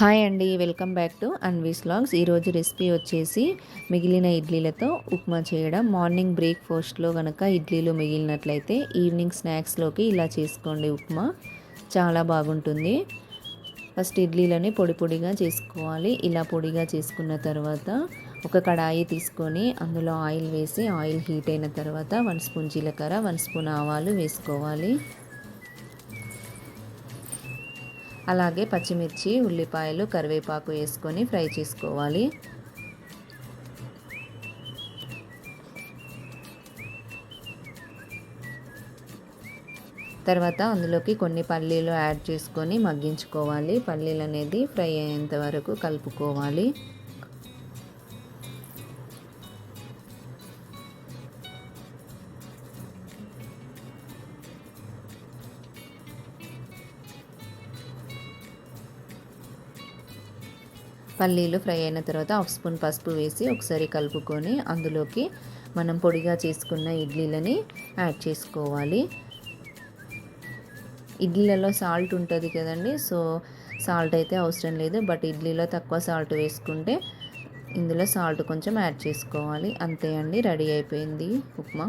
Hi అండి welcome back to Anvi's logs ఈరోజు recipe వచ్చేసి మిగిలిన ఇడ్లీలతో ఉప్మా చేయడం. మార్నింగ్ బ్రేక్ఫాస్ట్లో కనుక ఇడ్లీలు మిగిలినట్లయితే ఈవినింగ్ స్నాక్స్లోకి ఇలా చేసుకోండి ఉప్మా. చాలా బాగుంటుంది. ఫస్ట్ ఇడ్లీలని పొడి పొడిగా చేసుకోవాలి. ఇలా పొడిగా చేసుకున్న తర్వాత ఒక కడాయి తీసుకొని అందులో ఆయిల్ వేసి ఆయిల్ హీట్ అయిన తర్వాత వన్ స్పూన్ జీలకర్ర వన్ స్పూన్ ఆవాలు వేసుకోవాలి. అలాగే పచ్చిమిర్చి ఉల్లిపాయలు కరివేపాకు వేసుకొని ఫ్రై చేసుకోవాలి. తర్వాత అందులోకి కొన్ని పల్లీలు యాడ్ చేసుకొని మగ్గించుకోవాలి. పల్లీలు అనేది ఫ్రై అయ్యేంత వరకు కలుపుకోవాలి. పల్లీలు ఫ్రై అయిన తర్వాత హాఫ్ స్పూన్ పసుపు వేసి ఒకసారి కలుపుకొని అందులోకి మనం పొడిగా చేసుకున్న ఇడ్లీలని యాడ్ చేసుకోవాలి. ఇడ్లీలలో సాల్ట్ ఉంటుంది కదండి సో సాల్ట్ అయితే అవసరం లేదు. బట్ ఇడ్లీలో తక్కువ సాల్ట్ వేసుకుంటే ఇందులో సాల్ట్ కొంచెం యాడ్ చేసుకోవాలి. అంతే అండి రెడీ అయిపోయింది ఉప్మా.